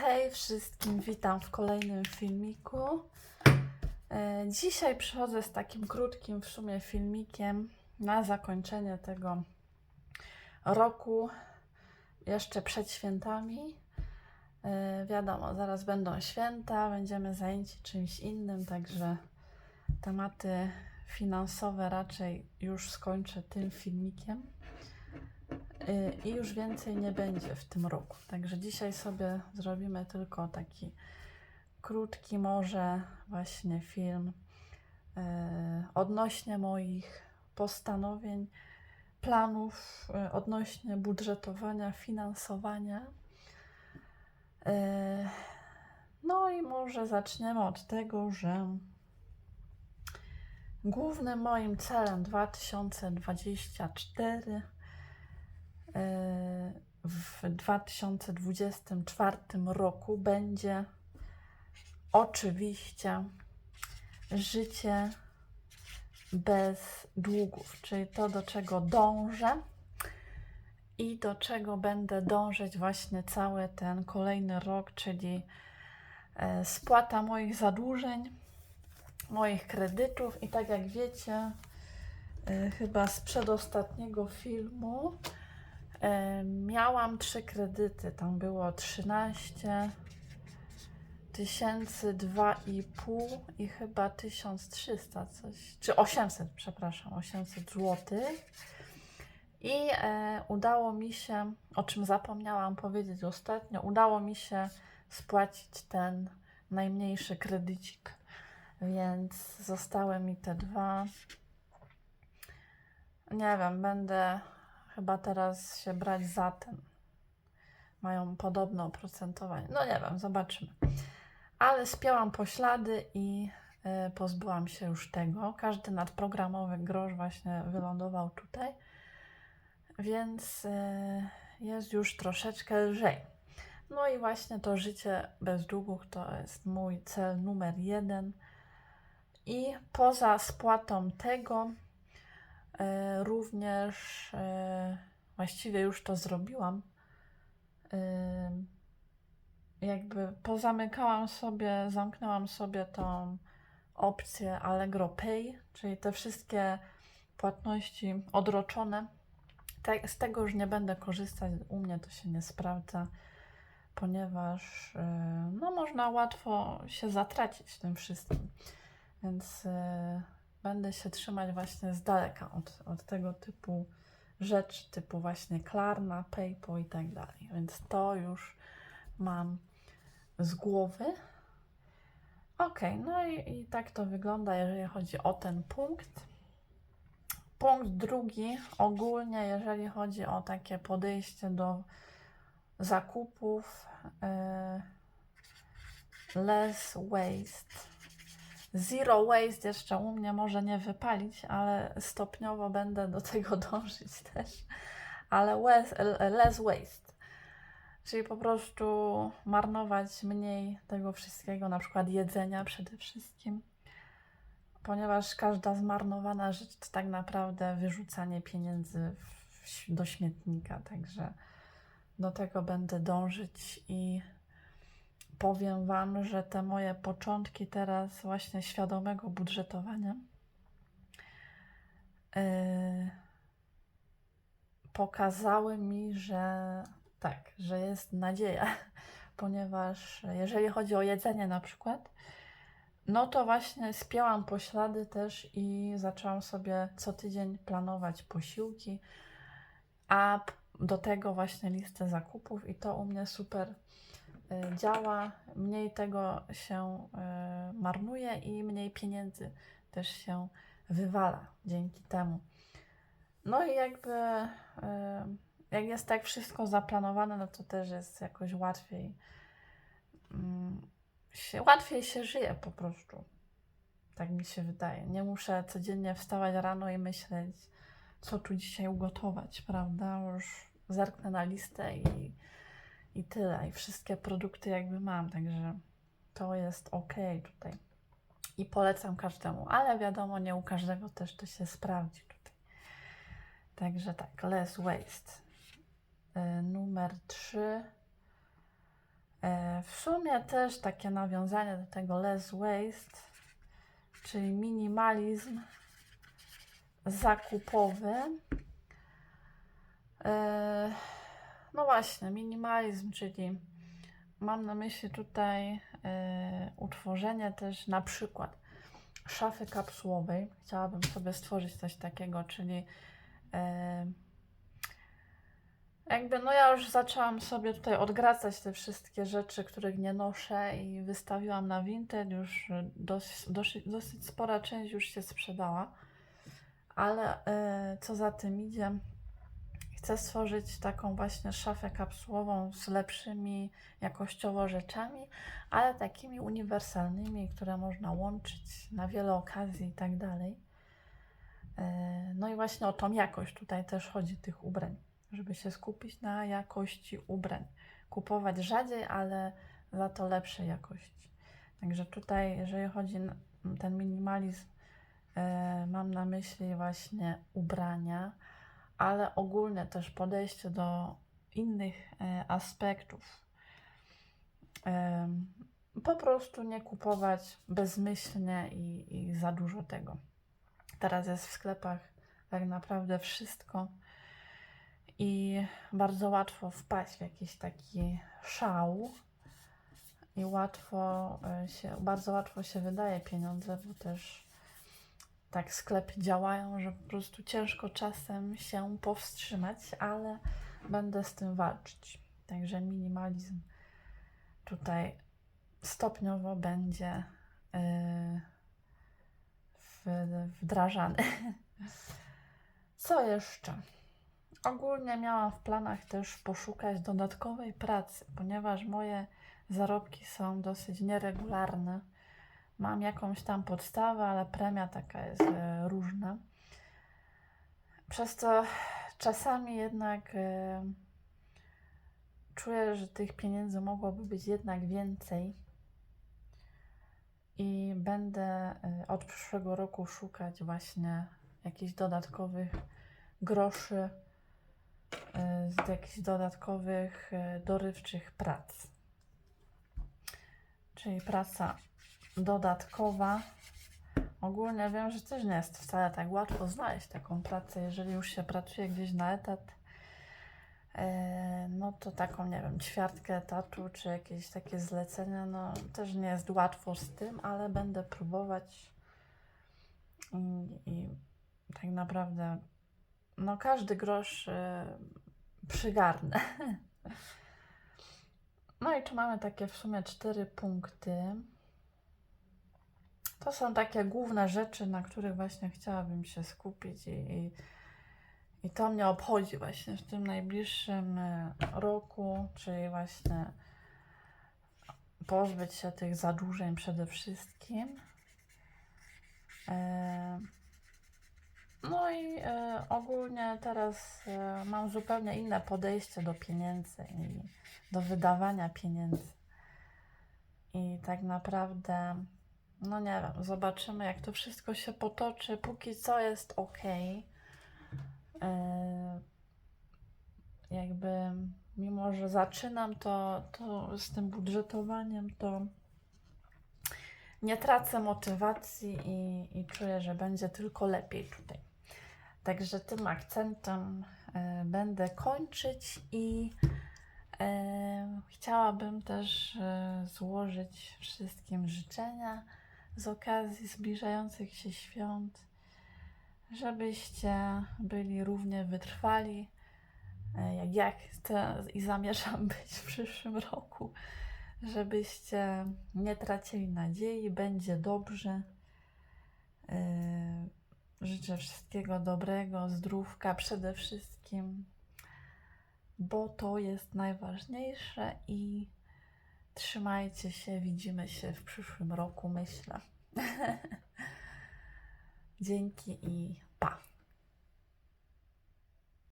Hej wszystkim, witam w kolejnym filmiku. E, Dzisiaj przychodzę z takim krótkim w sumie filmikiem na zakończenie tego roku, jeszcze przed świętami. E, Wiadomo, zaraz będą święta, będziemy zajęci czymś innym, także tematy finansowe raczej już skończę tym filmikiem. Y, i już więcej nie będzie w tym roku. Także dzisiaj sobie zrobimy tylko taki krótki, może właśnie film y, odnośnie moich postanowień, planów, y, odnośnie budżetowania, finansowania. No i może zaczniemy od tego, że głównym moim celem 2024 w 2024 roku będzie oczywiście życie bez długów, czyli to, do czego dążę i do czego będę dążyć właśnie cały ten kolejny rok, czyli e, spłata moich zadłużeń, moich kredytów i tak jak wiecie, e, chyba z przedostatniego filmu, E, Miałam trzy kredyty. Tam było 13 tysięcy, dwa i pół i chyba 1300 coś, czy 800, przepraszam, 800 złotych. I e, udało mi się, o czym zapomniałam powiedzieć ostatnio, udało mi się spłacić ten najmniejszy kredycik. Więc zostały mi te dwa. Nie wiem, będę chyba teraz się brać za ten. Mają podobne oprocentowanie. No nie wiem, zobaczymy. Ale spięłam poślady i y, pozbyłam się już tego. Każdy nadprogramowy grosz właśnie wylądował tutaj. Więc y, jest już troszeczkę lżej. No i właśnie to życie bez długów to jest mój cel numer jeden. I poza spłatą tego, Również e, właściwie już to zrobiłam. E, Jakby pozamykałam sobie, zamknęłam sobie tą opcję Allegro Pay, czyli te wszystkie płatności odroczone. Z tego już nie będę korzystać, u mnie to się nie sprawdza, ponieważ no, można łatwo się zatracić tym wszystkim. Więc będę się trzymać właśnie z daleka od, od tego typu rzeczy, typu właśnie Klarna, PayPal i tak dalej. Więc to już mam z głowy. Ok, no i, i tak to wygląda, jeżeli chodzi o ten punkt. Punkt drugi, ogólnie, jeżeli chodzi o takie podejście do zakupów, yy, less waste Zero waste jeszcze u mnie może nie wypalić, ale stopniowo będę do tego dążyć też. Ale less, waste. Czyli po prostu marnować mniej tego wszystkiego, na przykład jedzenia przede wszystkim. Ponieważ każda zmarnowana rzecz to tak naprawdę wyrzucanie pieniędzy w, do śmietnika. Także do tego będę dążyć i powiem Wam, że te moje początki teraz właśnie świadomego budżetowania yy, pokazały mi, że tak, że jest nadzieja, ponieważ jeżeli chodzi o jedzenie na przykład, no to właśnie spięłam poślady też i zaczęłam sobie co tydzień planować posiłki, a do tego właśnie listę zakupów i to u mnie super działa, mniej tego się y, marnuje i mniej pieniędzy też się wywala dzięki temu. No i jakby y, jak jest tak wszystko zaplanowane, no to też jest jakoś łatwiej mm, się, łatwiej się żyje po prostu. Tak mi się wydaje. Nie muszę codziennie wstawać rano i myśleć, co tu dzisiaj ugotować, prawda? Już zerknę na listę i i tyle. I wszystkie produkty jakby mam, także to jest ok tutaj. I polecam każdemu, ale wiadomo, nie u każdego też to się sprawdzi tutaj. Także tak, less waste. Y, numer 3. E, W sumie też takie nawiązanie do tego less waste, czyli minimalizm zakupowy. No właśnie, minimalizm, czyli mam na myśli tutaj e, utworzenie też na przykład szafy kapsułowej. Chciałabym sobie stworzyć coś takiego, czyli e, jakby no ja już zaczęłam sobie tutaj odgracać te wszystkie rzeczy, których nie noszę i wystawiłam na Vinted, już dosyć, dosyć, dosyć spora część już się sprzedała, ale e, co za tym idzie, chcę stworzyć taką właśnie szafę kapsułową z lepszymi jakościowo rzeczami, ale takimi uniwersalnymi, które można łączyć na wiele okazji i tak dalej. E, No i właśnie o tą jakość tutaj też chodzi tych ubrań, żeby się skupić na jakości ubrań. Kupować rzadziej, ale za to lepszej jakości. Także tutaj, jeżeli chodzi o ten minimalizm, e, mam na myśli właśnie ubrania, ale ogólnie też podejście do innych e, aspektów. Po prostu nie kupować bezmyślnie i, i za dużo tego. Teraz jest w sklepach tak naprawdę wszystko i bardzo łatwo wpaść w jakiś taki szał i łatwo e, się, bardzo łatwo się wydaje pieniądze, bo też tak sklepy działają, że po prostu ciężko czasem się powstrzymać, ale będę z tym walczyć. Także minimalizm tutaj stopniowo będzie yy, wdrażany. Co jeszcze? Ogólnie miałam w planach też poszukać dodatkowej pracy, ponieważ moje zarobki są dosyć nieregularne. Mam jakąś tam podstawę, ale premia taka jest e, różna. Przez to czasami jednak e, czuję, że tych pieniędzy mogłoby być jednak więcej. I będę e, od przyszłego roku szukać właśnie jakichś dodatkowych groszy, z jakichś dodatkowych dorywczych prac. Czyli praca dodatkowa. Ogólnie wiem, że też nie jest wcale tak łatwo znaleźć taką pracę, jeżeli już się pracuje gdzieś na etat. e, No to taką, nie wiem, ćwiartkę etatu, czy jakieś takie zlecenia, no też nie jest łatwo z tym, ale będę próbować i, i tak naprawdę, no każdy grosz e, przygarnę. No i tu mamy takie w sumie cztery punkty. To są takie główne rzeczy, na których właśnie chciałabym się skupić i, i, i to mnie obchodzi właśnie w tym najbliższym e, roku, czyli właśnie pozbyć się tych zadłużeń przede wszystkim. E, No i e, ogólnie teraz mam zupełnie inne podejście do pieniędzy i do wydawania pieniędzy. I tak naprawdę, no nie wiem, zobaczymy, jak to wszystko się potoczy. Póki co jest ok. E, jakby, mimo że zaczynam to, to z tym budżetowaniem, to nie tracę motywacji i, i czuję, że będzie tylko lepiej tutaj. Także tym akcentem e, będę kończyć i e, chciałabym też złożyć wszystkim życzenia z okazji zbliżających się świąt, żebyście byli równie wytrwali, e, jak ja chcę i zamierzam być w przyszłym roku, żebyście nie tracili nadziei, będzie dobrze. E, Życzę wszystkiego dobrego, zdrówka przede wszystkim, bo to jest najważniejsze i trzymajcie się, widzimy się w przyszłym roku, myślę. Dzięki i pa.